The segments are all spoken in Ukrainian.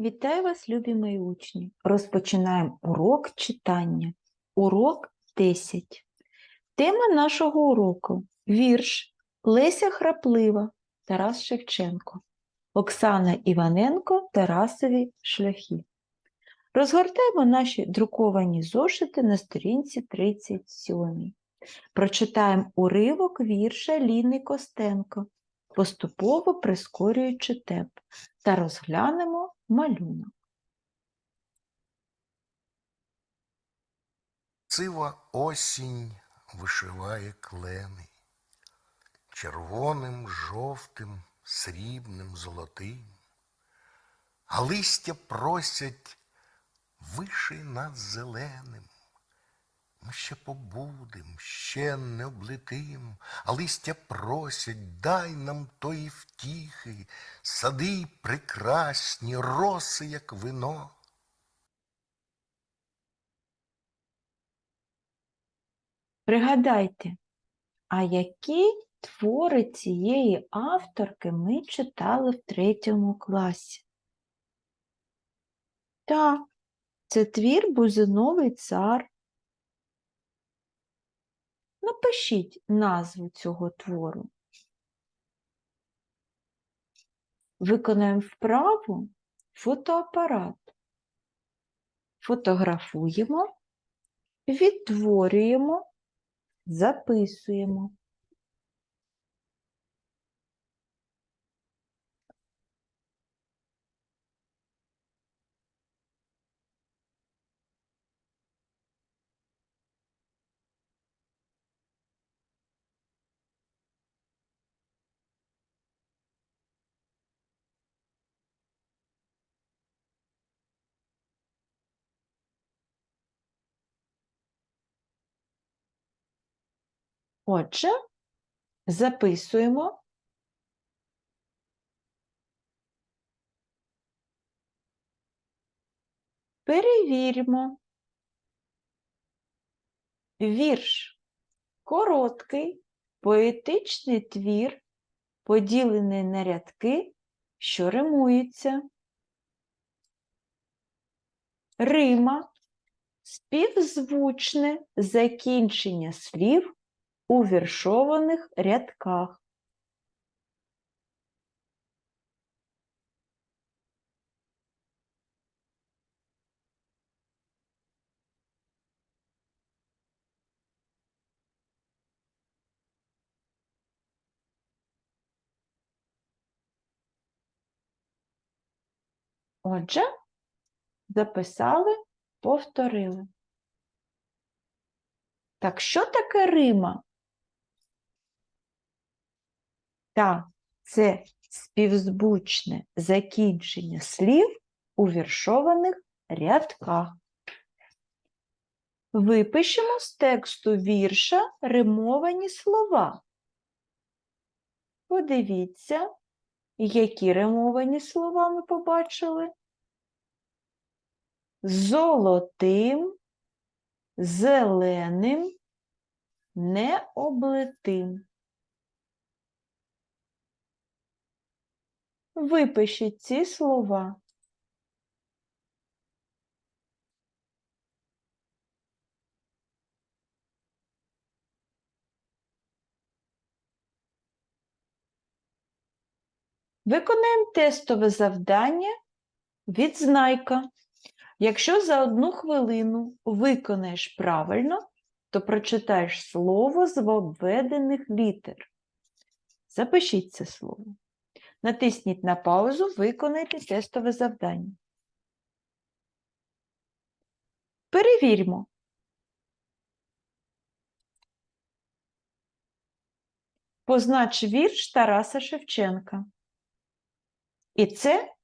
Вітаю вас, любі мої учні! Розпочинаємо урок читання. Урок 10. Тема нашого уроку вірш Леся Храплива, Тарас Шевченко, Оксана Іваненко, Тарасові шляхи. Розгортаємо наші друковані зошити на сторінці 37. Прочитаємо уривок вірша Ліни Костенко, поступово прискорюючи темп, та розглянемо малюнок. Сива осінь вишиває клени червоним, жовтим, срібним, золотим, а листя просять виши над зеленим. Ми ще побудем, ще не облетим, а листя просять, дай нам тої втіхи, сади прекрасні, роси, як вино. Пригадайте, а які твори цієї авторки ми читали в третьому класі? Так, це твір Бузиновий цар. Напишіть назву цього твору. Виконаємо вправу фотоапарат. Фотографуємо, відтворюємо, записуємо. Отже, записуємо. Перевіримо. Вірш короткий, поетичний твір, поділений на рядки, що римуються. Рима співзвучне закінчення слів у віршованих рядках. Отже, записали, повторили. Так, що таке Рима? Так, це співзвучне закінчення слів у віршованих рядках. Випишемо з тексту вірша римовані слова. Подивіться, які римовані слова ми побачили. Золотим, зеленим, необлитим. Випишіть ці слова. Виконаємо тестове завдання Відзнайка. Якщо за одну хвилину виконаєш правильно, то прочитаєш слово з обведених літер. Запишіть це слово. Натисніть на паузу, виконайте тестове завдання. Перевіримо. Познач вірш Тараса Шевченка. І це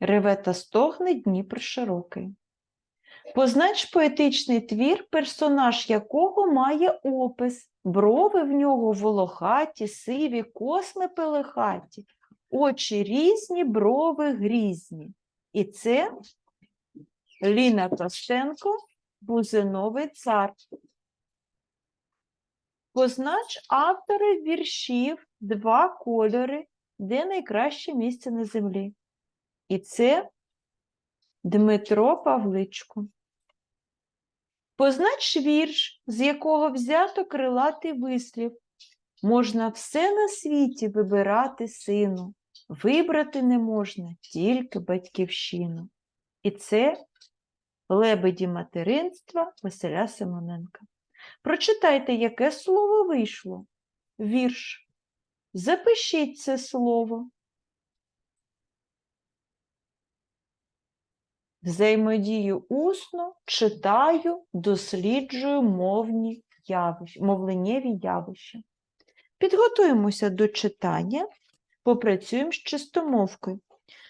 реве та стогне Дніпр широкий. Познач поетичний твір, персонаж якого має опис, брови в нього волохаті, сиві, косми пелехаті, очі різні, брови грізні. І це Ліна Костенко, Бузиновий цар. Познач автори віршів два кольори, де найкраще місце на землі. І це Дмитро Павличко. Познач вірш, з якого взято крилатий вислів. Можна все на світі вибирати сину, вибрати не можна тільки батьківщину. І це лебеді материнства Василя Симоненка. Прочитайте, яке слово вийшло. Вірш. Запишіть це слово. Взаємодію усно, читаю, досліджую мовні явища, мовленнєві явища. Підготуємося до читання, попрацюємо з чистомовкою.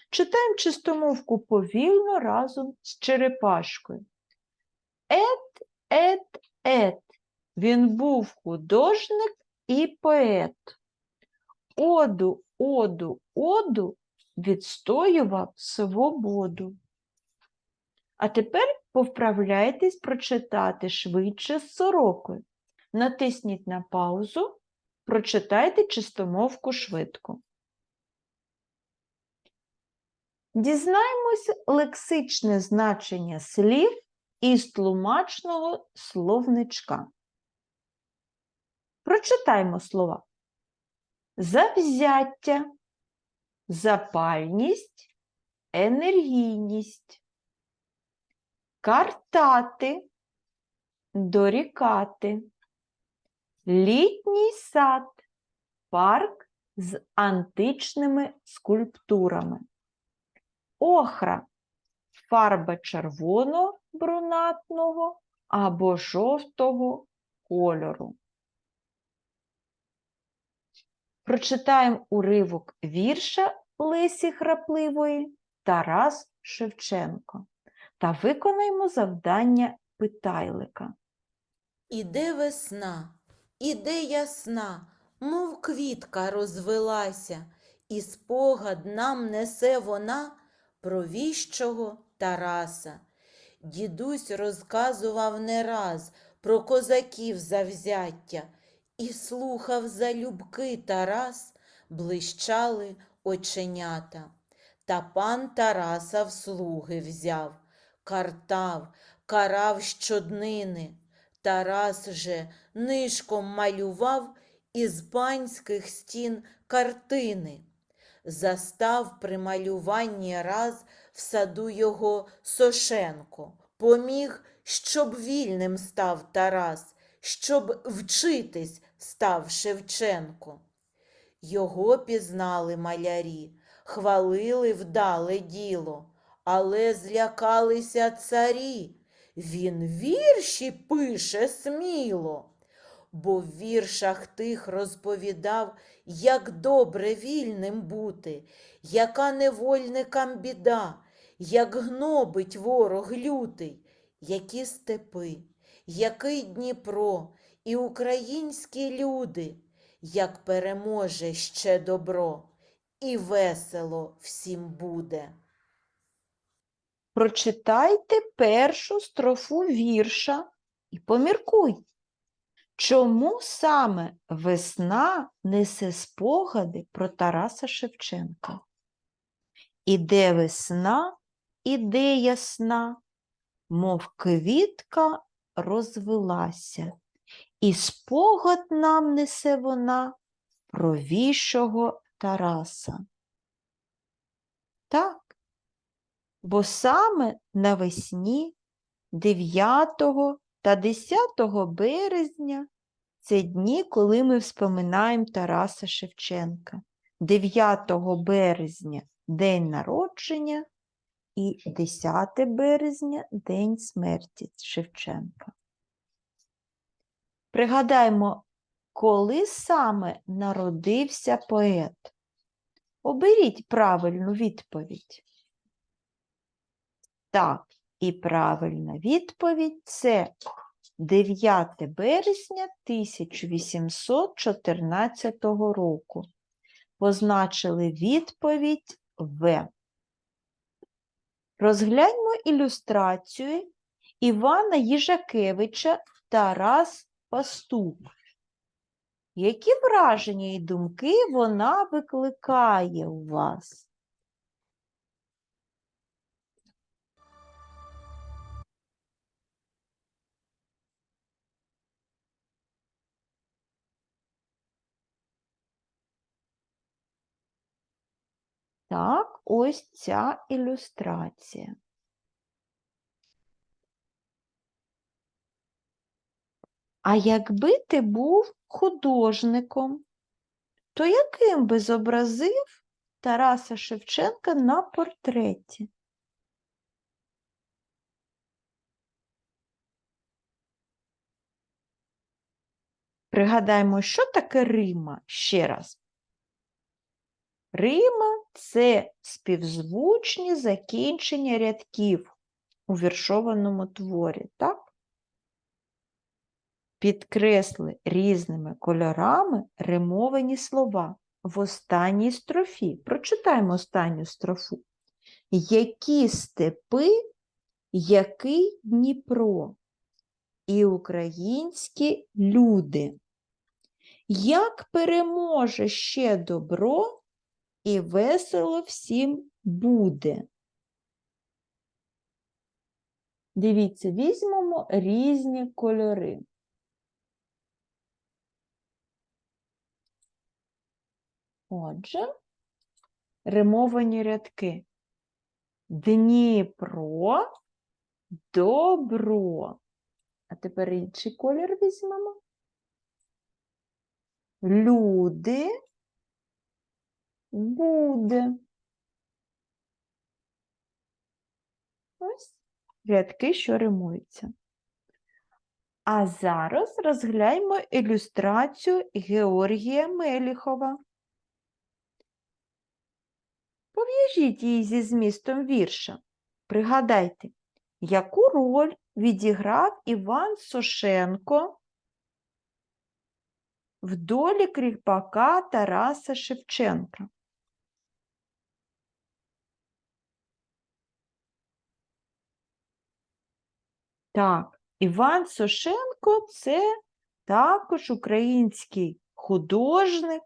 Читаємо чистомовку повільно разом з черепашкою. Ет, ет, ет. Він був художник і поет. Оду, оду, оду відстоював свободу. А тепер повправляйтесь прочитати швидше з сорокою. Натисніть на паузу, прочитайте чистомовку швидко. Дізнаємось лексичне значення слів із тлумачного словничка. Прочитаймо слова. Завзяття, запальність, енергійність картати, дорікати, літній сад, парк з античними скульптурами, охра, фарба червоного брунатного або жовтого кольору. Прочитаємо уривок вірша Лесі Храпливої Тарас Шевченко та виконаємо завдання питайлика. Іде весна, іде ясна, мов квітка розвелася, і спогад нам несе вона про віщого Тараса. Дідусь розказував не раз про козаків завзяття, і слухав залюбки Тарас, блищали оченята. Та пан Тараса в слуги взяв, картав, карав щоднини. Тарас же нишком малював із панських стін картини. Застав при малюванні раз в саду його Сошенко. Поміг, щоб вільним став Тарас, щоб вчитись став Шевченко. Його пізнали малярі, хвалили вдале діло, але злякалися царі. Він вірші пише сміло, бо в віршах тих розповідав, як добре вільним бути, яка невольникам біда, як гнобить ворог лютий, які степи, який Дніпро і українські люди, як переможе ще добро, і весело всім буде. Прочитайте першу строфу вірша і поміркуй, чому саме весна несе спогади про Тараса Шевченка? Іде весна, іде ясна, мов квітка розвелася, і спогад нам несе вона про вішого Тараса. Так, бо саме навесні 9 та 10 березня це дні, коли ми вспоминаємо Тараса Шевченка. 9 березня день народження і 10 березня день смерті Шевченка. Пригадаємо, коли саме народився поет. Оберіть правильну відповідь. Так, і правильна відповідь це 9 березня 1814 року. Позначили відповідь В. Розгляньмо ілюстрацію Івана Їжакевича Тарас Пастух. Які враження і думки вона викликає у вас? Так, ось ця ілюстрація. А якби ти був художником, то яким би зобразив Тараса Шевченка на портреті? Пригадаймо, що таке Рима ще раз. Рима це співзвучні закінчення рядків у віршованому творі, так? Підкресли різними кольорами римовані слова в останній строфі. Прочитаємо останню строфу. Які степи, який Дніпро, і українські люди. Як переможе ще добро, і весело всім буде. Дивіться, візьмемо різні кольори. Отже, римовані рядки. Дніпро, добро. А тепер інший колір візьмемо. Люди буде. Ось рядки, що римуються. А зараз розгляньмо ілюстрацію Георгія Меліхова. Пов'яжіть її зі змістом вірша. Пригадайте, яку роль відіграв Іван Сошенко в долі кріпака Тараса Шевченка? Так, Іван Сошенко це також український художник,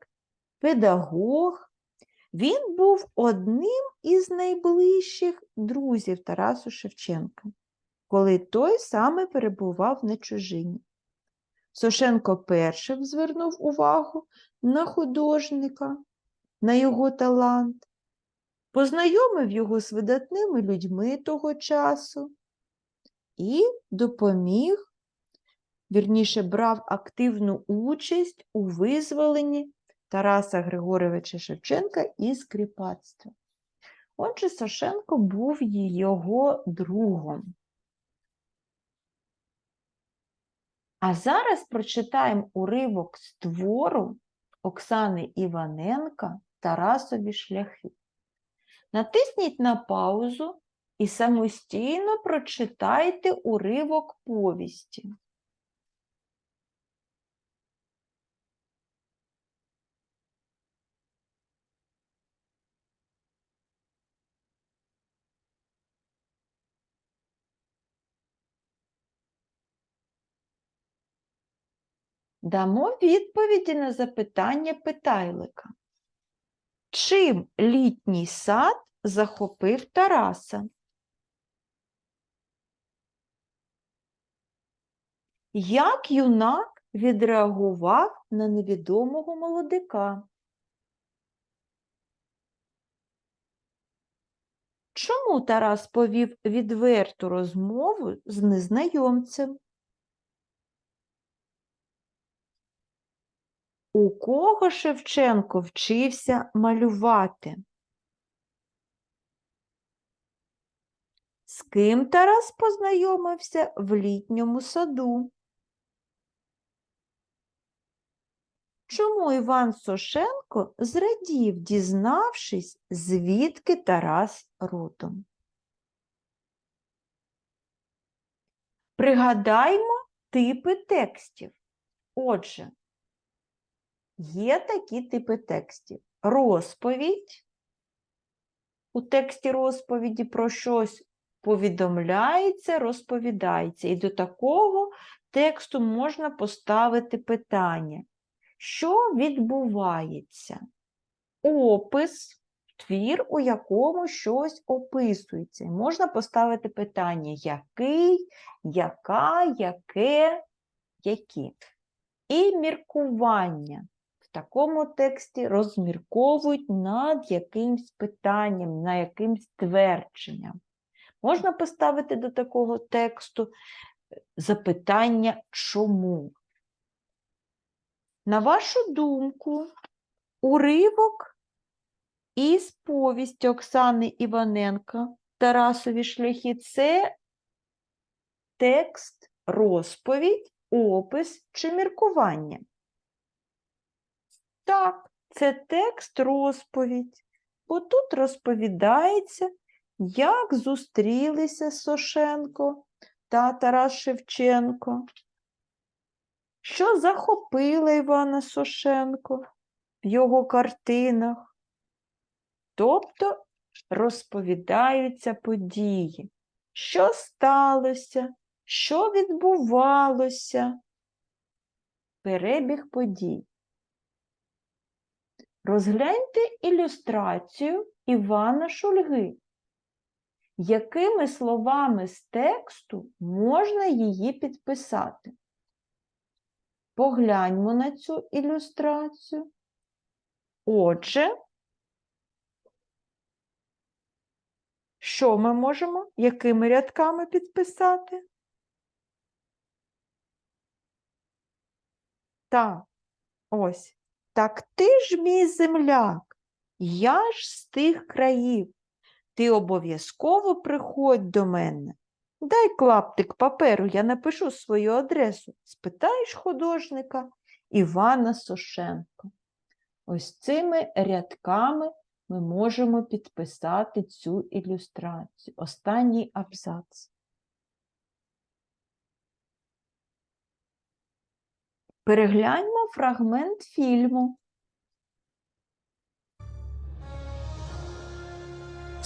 педагог. Він був одним із найближчих друзів Тарасу Шевченка, коли той саме перебував на чужині. Сошенко першим звернув увагу на художника, на його талант, познайомив його з видатними людьми того часу і допоміг, вірніше, брав активну участь у визволенні Тараса Григоровича Шевченка із кріпацтва. Отже, Сашенко був його другом. А зараз прочитаємо уривок з твору Оксани Іваненка Тарасові шляхи. Натисніть на паузу і самостійно прочитайте уривок повісті. Дамо відповіді на запитання питайлика. Чим літній сад захопив Тараса? Як юнак відреагував на невідомого молодика? Чому Тарас повів відверту розмову з незнайомцем? У кого Шевченко вчився малювати? З ким Тарас познайомився в літньому саду? Чому Іван Сошенко зрадів, дізнавшись, звідки Тарас родом? Пригадаймо типи текстів. Отже, Є такі типи текстів. Розповідь. У тексті розповіді про щось повідомляється, розповідається. І до такого тексту можна поставити питання. Що відбувається? Опис, твір, у якому щось описується. І можна поставити питання, який, яка, яке, які. І міркування в такому тексті розмірковують над якимсь питанням, на якимсь твердженням. Можна поставити до такого тексту е, запитання чому? На вашу думку, уривок із повісті Оксани Іваненка Тарасові шляхи це текст, розповідь, опис чи міркування? Так, це текст розповідь, бо тут розповідається, як зустрілися Сошенко та Тарас Шевченко, що захопило Івана Сошенко в його картинах. Тобто розповідаються події, що сталося, що відбувалося, перебіг подій. Розгляньте ілюстрацію Івана Шульги. Якими словами з тексту можна її підписати? Погляньмо на цю ілюстрацію. Отже, що ми можемо? Якими рядками підписати? Так, ось. Так ти ж мій земляк, я ж з тих країв. Ти обов'язково приходь до мене. Дай клаптик паперу, я напишу свою адресу. Спитаєш художника Івана Сошенко. Ось цими рядками ми можемо підписати цю ілюстрацію. Останній абзац. Перегляньмо фрагмент фільму.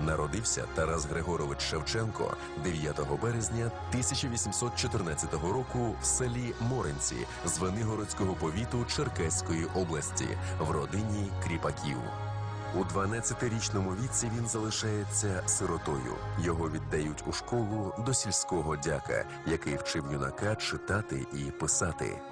Народився Тарас Григорович Шевченко 9 березня 1814 року в селі Моринці Звенигородського повіту Черкаської області в родині Кріпаків. У 12-річному віці він залишається сиротою. Його віддають у школу до сільського дяка, який вчив юнака читати і писати.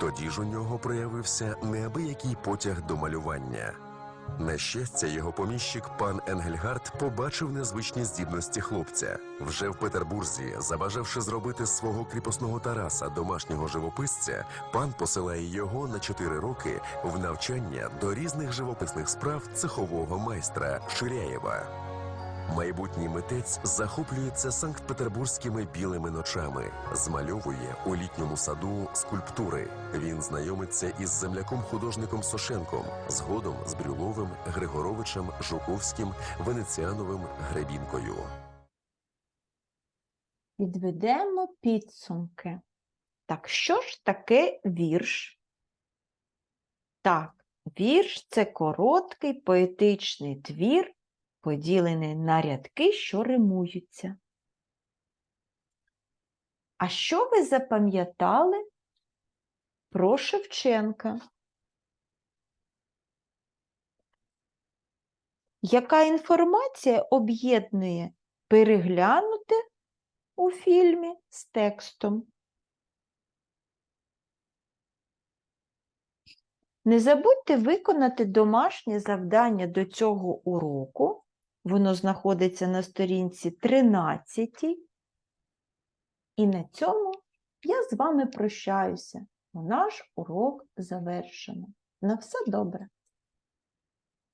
Тоді ж у нього проявився неабиякий потяг до малювання. На щастя, його поміщик пан Енгельгард побачив незвичні здібності хлопця. Вже в Петербурзі, забажавши зробити свого кріпосного Тараса домашнього живописця, пан посилає його на 4 роки в навчання до різних живописних справ цехового майстра Ширяєва. Майбутній митець захоплюється санкт-петербурзькими білими ночами, змальовує у літньому саду скульптури. Він знайомиться із земляком-художником Сошенком, згодом з Брюловим, Григоровичем, Жуковським, Венеціановим, Гребінкою. Підведемо підсумки. Так, що ж таке вірш? Так, вірш це короткий поетичний твір, поділений на рядки, що римуються. А що ви запам'ятали про Шевченка? Яка інформація об'єднує переглянути у фільмі з текстом? Не забудьте виконати домашнє завдання до цього уроку. Воно знаходиться на сторінці 13. І на цьому я з вами прощаюся. Наш урок завершено. На все добре!